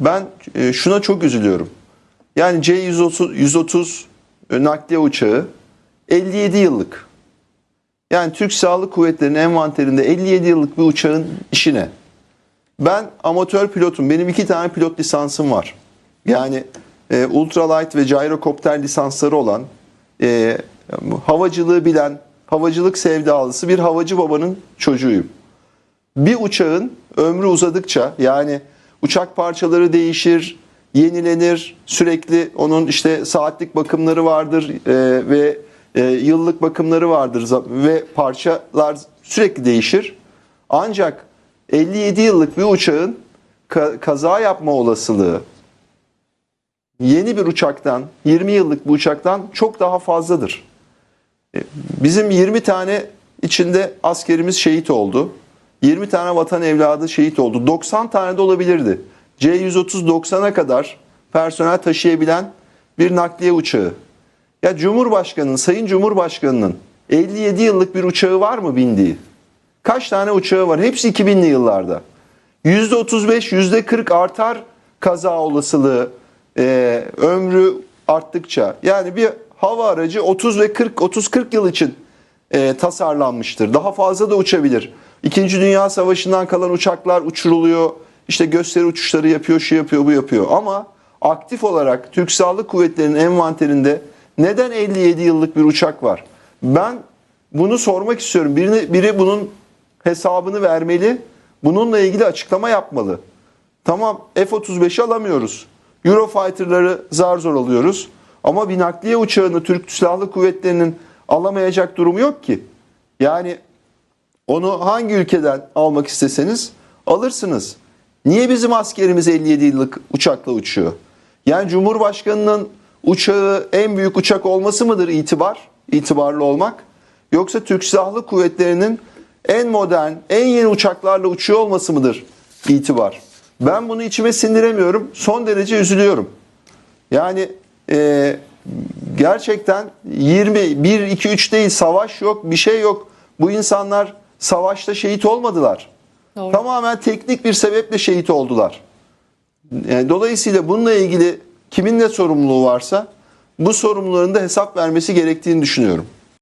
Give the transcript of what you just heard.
Ben e, şuna çok üzülüyorum. Yani C-130 130 e, nakliye uçağı 57 yıllık. Yani Türk Silahlı Kuvvetleri'nin envanterinde 57 yıllık bir uçağın işine. Ben amatör pilotum. Benim iki tane pilot lisansım var. Yani e, ultralight ve gyrokopter lisansları olan e, havacılığı bilen, havacılık sevdalısı bir havacı babanın çocuğuyum. Bir uçağın ömrü uzadıkça yani uçak parçaları değişir, yenilenir, sürekli onun işte saatlik bakımları vardır e, ve e, yıllık bakımları vardır ve parçalar sürekli değişir. Ancak 57 yıllık bir uçağın ka- kaza yapma olasılığı yeni bir uçaktan, 20 yıllık bir uçaktan çok daha fazladır. E, Bizim 20 tane içinde askerimiz şehit oldu. 20 tane vatan evladı şehit oldu. 90 tane de olabilirdi. C-130 90'a kadar personel taşıyabilen bir nakliye uçağı. Ya Cumhurbaşkanı'nın, Sayın Cumhurbaşkanı'nın 57 yıllık bir uçağı var mı bindiği? Kaç tane uçağı var? Hepsi 2000'li yıllarda. %35, %40 artar kaza olasılığı e, ömrü arttıkça. Yani bir hava aracı 30 ve 40, 30-40 yıl için e, tasarlanmıştır. Daha fazla da uçabilir. İkinci Dünya Savaşı'ndan kalan uçaklar uçuruluyor. İşte gösteri uçuşları yapıyor, şu yapıyor, bu yapıyor. Ama aktif olarak Türk Silahlı Kuvvetleri'nin envanterinde neden 57 yıllık bir uçak var? Ben bunu sormak istiyorum. Birini, biri bunun hesabını vermeli. Bununla ilgili açıklama yapmalı. Tamam F-35'i alamıyoruz. Eurofighter'ları zar zor alıyoruz. Ama bir nakliye uçağını Türk Silahlı Kuvvetleri'nin alamayacak durumu yok ki. Yani onu hangi ülkeden almak isteseniz alırsınız. Niye bizim askerimiz 57 yıllık uçakla uçuyor? Yani Cumhurbaşkanı'nın uçağı en büyük uçak olması mıdır itibar? İtibarlı olmak? Yoksa Türk Silahlı Kuvvetleri'nin en modern, en yeni uçaklarla uçuyor olması mıdır itibar? Ben bunu içime sindiremiyorum. Son derece üzülüyorum. Yani e, gerçekten 20, 1, 2, 3 değil savaş yok, bir şey yok. Bu insanlar savaşta şehit olmadılar. Doğru. Tamamen teknik bir sebeple şehit oldular. Yani dolayısıyla bununla ilgili kimin ne sorumluluğu varsa bu sorumluların da hesap vermesi gerektiğini düşünüyorum.